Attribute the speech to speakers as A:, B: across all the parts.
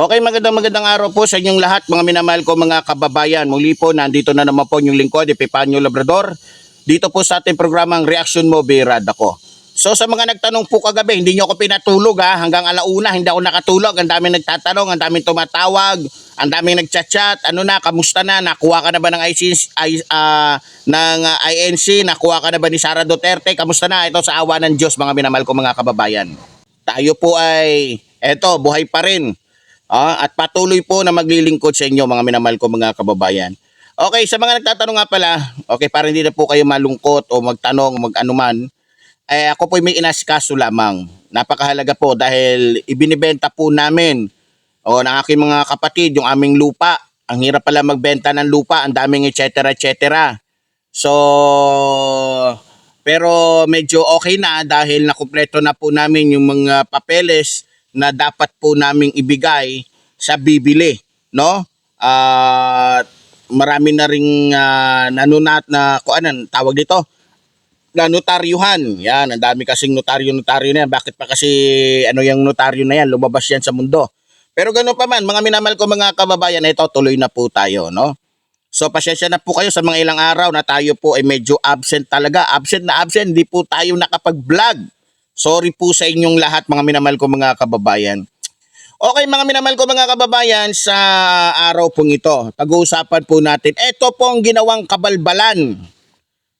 A: Okay, magandang magandang araw po sa inyong lahat, mga minamahal ko mga kababayan. Muli po, nandito na naman po yung lingkod, Epipanyo Labrador. Dito po sa ating programang Reaction Mo, Birad ako. So sa mga nagtanong po kagabi, hindi nyo ako pinatulog ha, hanggang alauna, hindi ako nakatulog. Ang daming nagtatanong, ang daming tumatawag, ang daming nagchat-chat. Ano na, kamusta na? Nakuha ka na ba ng, IC, I, ah, ng ah, INC? Nakuha ka na ba ni Sara Duterte? Kamusta na? Ito sa awa ng Diyos, mga minamahal ko mga kababayan. Tayo po ay, eto, buhay pa rin. Ah, at patuloy po na maglilingkod sa inyo mga minamahal ko mga kababayan. Okay, sa mga nagtatanong nga pala, okay, para hindi na po kayo malungkot o magtanong, mag-anuman, eh, ako po may inasikaso lamang. Napakahalaga po dahil ibinibenta po namin o ng aking mga kapatid yung aming lupa. Ang hirap pala magbenta ng lupa, ang daming et cetera. So, pero medyo okay na dahil nakumpleto na po namin yung mga papeles na dapat po naming ibigay sa bibili, no? At marami na ring uh, nanunat na kung ano tawag dito na notaryuhan. Yan, ang dami kasing notaryo-notaryo na yan. Bakit pa kasi ano yung notaryo na yan? Lumabas yan sa mundo. Pero ganoon pa man, mga minamahal ko mga kababayan, ito tuloy na po tayo, no? So pasensya na po kayo sa mga ilang araw na tayo po ay medyo absent talaga. Absent na absent, hindi po tayo nakapag-vlog. Sorry po sa inyong lahat mga minamahal ko mga kababayan. Okay mga minamahal ko mga kababayan, sa araw pong ito, pag-uusapan po natin, ito pong ginawang kabalbalan.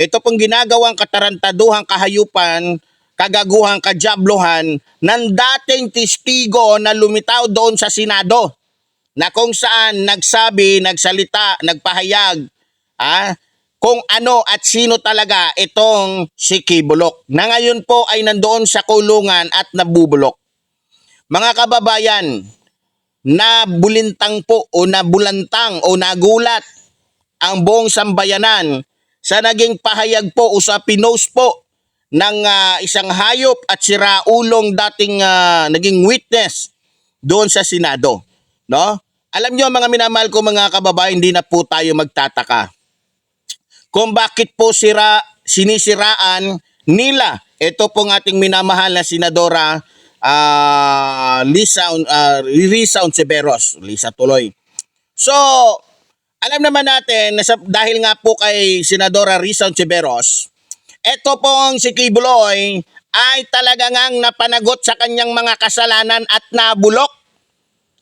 A: Ito pong ginagawang katarantaduhang kahayupan, kagaguhang kajabluhan ng dating testigo na lumitaw doon sa Senado na kung saan nagsabi, nagsalita, nagpahayag ah, kung ano at sino talaga itong si Kibulok na ngayon po ay nandoon sa kulungan at nabubulok. Mga kababayan, nabulintang po o nabulantang o nagulat ang buong sambayanan sa naging pahayag po o sa pinost po ng ah, isang hayop at siraulong dating ah, naging witness doon sa Senado. No? Alam nyo mga minamahal ko mga kababayan, hindi na po tayo magtataka kung bakit po sira, sinisiraan nila ito pong ating minamahal na senadora ah, Lisa uh, Risa Ontiveros, Lisa tuloy. So, alam naman natin na dahil nga po kay Senadora Risa Ontiveros, ito pong si Kibuloy ay talaga ngang napanagot sa kanyang mga kasalanan at nabulok.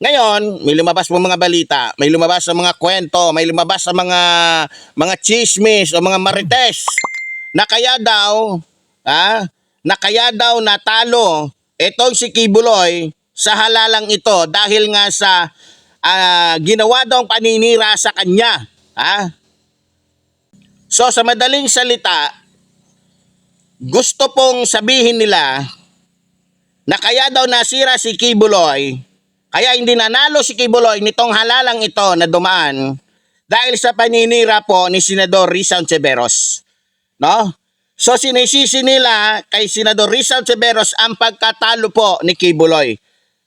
A: Ngayon, may lumabas po mga balita, may lumabas sa mga kwento, may lumabas sa mga mga chismis o mga marites na kaya daw, ha, na kaya daw natalo itong si Kibuloy sa halalang ito dahil nga sa ah, ginawa daw paninira sa kanya. Ha? So sa madaling salita, gusto pong sabihin nila na kaya daw nasira si Kibuloy, kaya hindi nanalo si Kibuloy nitong halalang ito na dumaan dahil sa paninira po ni Senador Rizal Severos. No? So sinisisi nila kay Senador Rizal Severos ang pagkatalo po ni Kibuloy.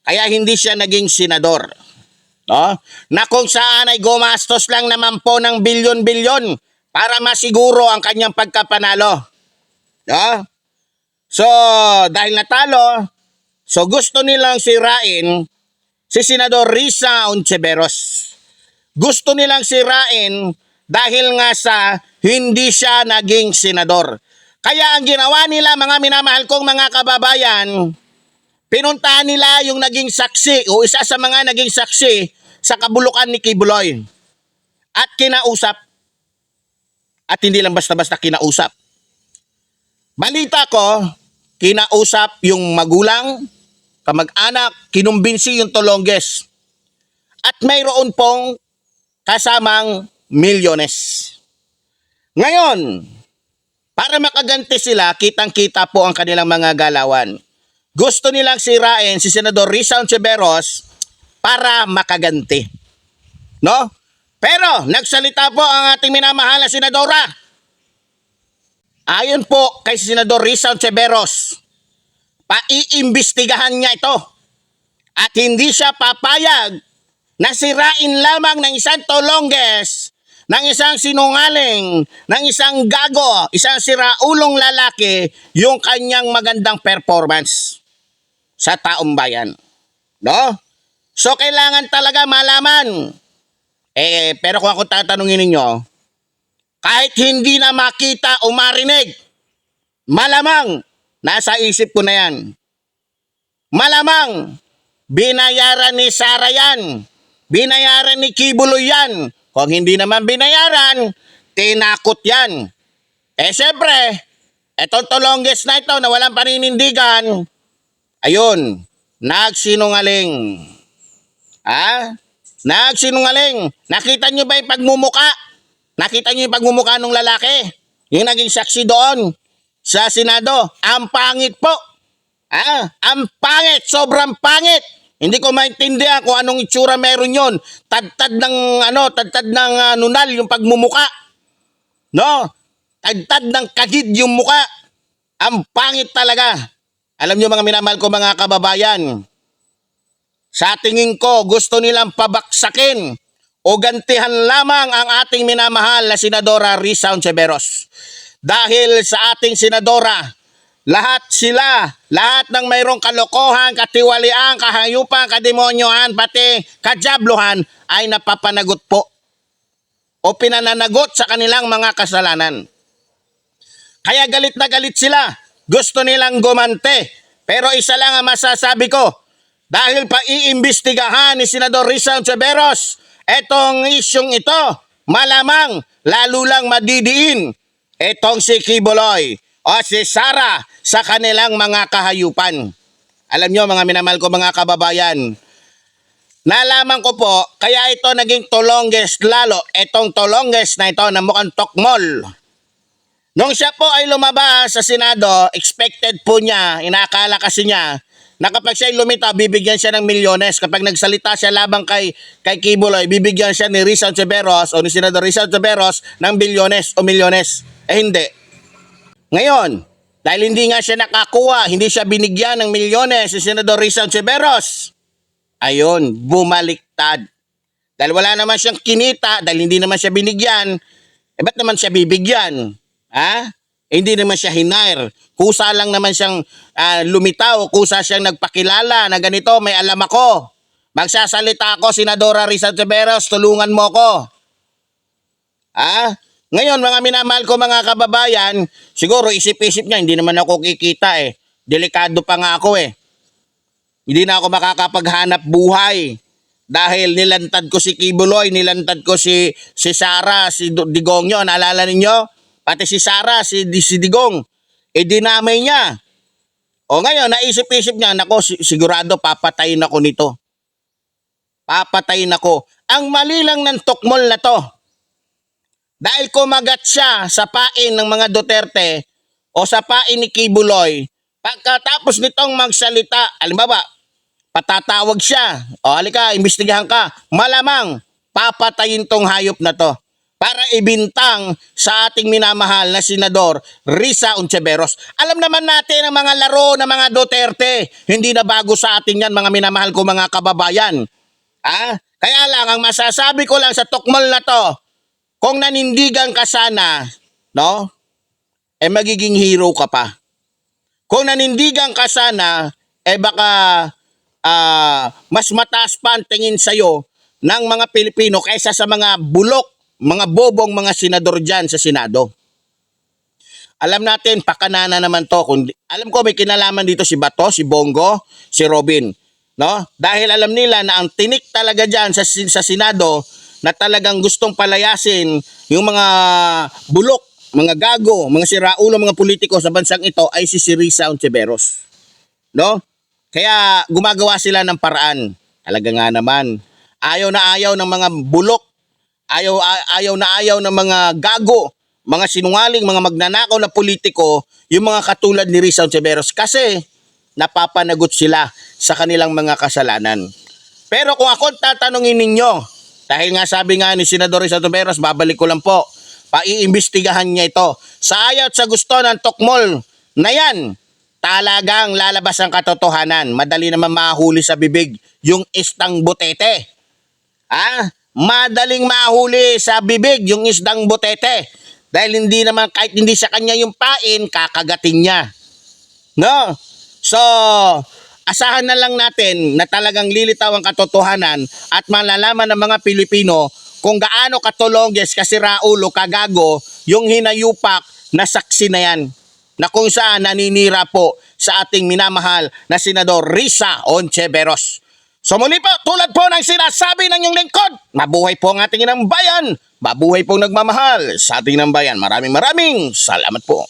A: Kaya hindi siya naging senador. No? Na kung saan ay gumastos lang naman po ng bilyon-bilyon para masiguro ang kanyang pagkapanalo. No? So, dahil natalo, so gusto nilang sirain si Senador Risa Ontiveros. Gusto nilang sirain dahil nga sa hindi siya naging senador. Kaya ang ginawa nila mga minamahal kong mga kababayan, pinuntahan nila yung naging saksi o isa sa mga naging saksi sa kabulukan ni Kibuloy. At kinausap. At hindi lang basta-basta kinausap. Balita ko, kinausap yung magulang, kamag-anak, kinumbinsi yung tolongges. At mayroon pong kasamang milyones. Ngayon, para makaganti sila, kitang-kita po ang kanilang mga galawan. Gusto nilang sirain si Senador Rizal Severos para makaganti. No? Pero, nagsalita po ang ating minamahal na senadora. Ayon po kay Senador Rizal Severos, paiimbestigahan niya ito. At hindi siya papayag na sirain lamang ng isang tolongges, ng isang sinungaling, ng isang gago, isang siraulong lalaki, yung kanyang magandang performance sa taong bayan. No? So, kailangan talaga malaman. Eh, pero kung ako tatanungin ninyo, kahit hindi na makita o marinig, malamang nasa isip ko na yan. Malamang binayaran ni Sara yan. Binayaran ni Kibulo yan. Kung hindi naman binayaran, tinakot yan. Eh syempre, etong tolongges na ito na walang paninindigan, ayun, nagsinungaling. Ha? Nagsinungaling. Nakita nyo ba yung pagmumuka? Nakita nyo yung pagmumuka ng lalaki? Yung naging saksi doon sa Senado. Ang pangit po. Ah, ang pangit, sobrang pangit. Hindi ko maintindihan kung anong itsura meron yon. Tadtad ng ano, tadtad ng ah, nunal yung pagmumuka. No? Tadtad ng kagid yung muka. Ang pangit talaga. Alam niyo mga minamahal ko mga kababayan, sa tingin ko gusto nilang pabaksakin o gantihan lamang ang ating minamahal na Senadora Risa Ontiveros. Dahil sa ating Senadora, lahat sila, lahat ng mayroong kalokohan, katiwalian, kahayupan, kademonyohan, pati kajabluhan ay napapanagot po o pinananagot sa kanilang mga kasalanan. Kaya galit na galit sila. Gusto nilang gumante. Pero isa lang ang masasabi ko. Dahil pa iimbestigahan ni Senador Rizal Severos etong isyong ito, malamang lalo lang madidiin etong si Kibuloy o si Sara sa kanilang mga kahayupan. Alam nyo mga minamahal ko mga kababayan, Nalaman ko po, kaya ito naging tolongest lalo, itong tolongest na ito na mukhang tokmol. Nung siya po ay lumabas sa Senado, expected po niya, inakala kasi niya, na kapag siya lumita, bibigyan siya ng milyones. Kapag nagsalita siya labang kay, kay Kibuloy, bibigyan siya ni Rizal Severos o ni Senador Rizal Severos ng bilyones o milyones. Eh hindi. Ngayon, dahil hindi nga siya nakakuha, hindi siya binigyan ng milyones si Senador Rizal Severos, ayun, bumaliktad. Dahil wala naman siyang kinita, dahil hindi naman siya binigyan, eh ba't naman siya bibigyan? Ha? Eh, hindi naman siya hinair. Kusa lang naman siyang ah, lumitaw, kusa siyang nagpakilala na ganito, may alam ako. Magsasalita ako, Senadora Rizal Severos, tulungan mo ko. Ha? Ngayon, mga minamahal ko mga kababayan, siguro isip-isip niya, hindi naman ako kikita eh. Delikado pa nga ako eh. Hindi na ako makakapaghanap buhay. Dahil nilantad ko si Kibuloy, nilantad ko si, si Sara, si Digong yun. Naalala ninyo? Pati si Sara, si, si Digong. E niya. O ngayon, naisip-isip niya, nako, si- sigurado papatayin ako nito. Papatayin ako. Ang mali lang ng tukmol na to, dahil kumagat siya sa pain ng mga Duterte o sa pain ni Kibuloy, pagkatapos nitong magsalita, alimbawa, patatawag siya, o halika, imbestigahan ka, malamang papatayin tong hayop na to para ibintang sa ating minamahal na senador Risa Ontiveros. Alam naman natin ang mga laro ng mga Duterte. Hindi na bago sa atin yan mga minamahal ko mga kababayan. Ah, kaya lang ang masasabi ko lang sa tukmol na to, kung nanindigan ka sana, no? Eh magiging hero ka pa. Kung nanindigan ka sana, eh baka ah, mas mataas pa ang tingin sa'yo ng mga Pilipino kaysa sa mga bulok, mga bobong mga senador dyan sa Senado. Alam natin, pakanana naman to. Kung, alam ko may kinalaman dito si Bato, si Bongo, si Robin. No? Dahil alam nila na ang tinik talaga dyan sa, sa Senado na talagang gustong palayasin yung mga bulok, mga gago, mga siraulo, mga politiko sa bansang ito ay si Sirisa Ontiveros. No? Kaya gumagawa sila ng paraan. Talaga nga naman. Ayaw na ayaw ng mga bulok ayaw ayaw na ayaw ng mga gago, mga sinungaling, mga magnanakaw na politiko, yung mga katulad ni Rizal Severos kasi napapanagot sila sa kanilang mga kasalanan. Pero kung ako tatanungin ninyo, dahil nga sabi nga ni Senador Rizal Severos, babalik ko lang po, paiimbestigahan niya ito. Sa ayaw at sa gusto ng tokmol na yan, talagang lalabas ang katotohanan. Madali naman mahuli sa bibig yung istang butete. Ah, madaling mahuli sa bibig yung isdang butete. Dahil hindi naman, kahit hindi sa kanya yung pain, kakagatin niya. No? So, asahan na lang natin na talagang lilitaw ang katotohanan at malalaman ng mga Pilipino kung gaano katulongges kasira ulo kagago yung hinayupak na saksi na yan na kung saan naninira po sa ating minamahal na Senador Risa Oncheveros. So muli po, tulad po ng sinasabi ng inyong lingkod, mabuhay po ang ating inang bayan, mabuhay po nagmamahal sa ating inang bayan. Maraming maraming salamat po.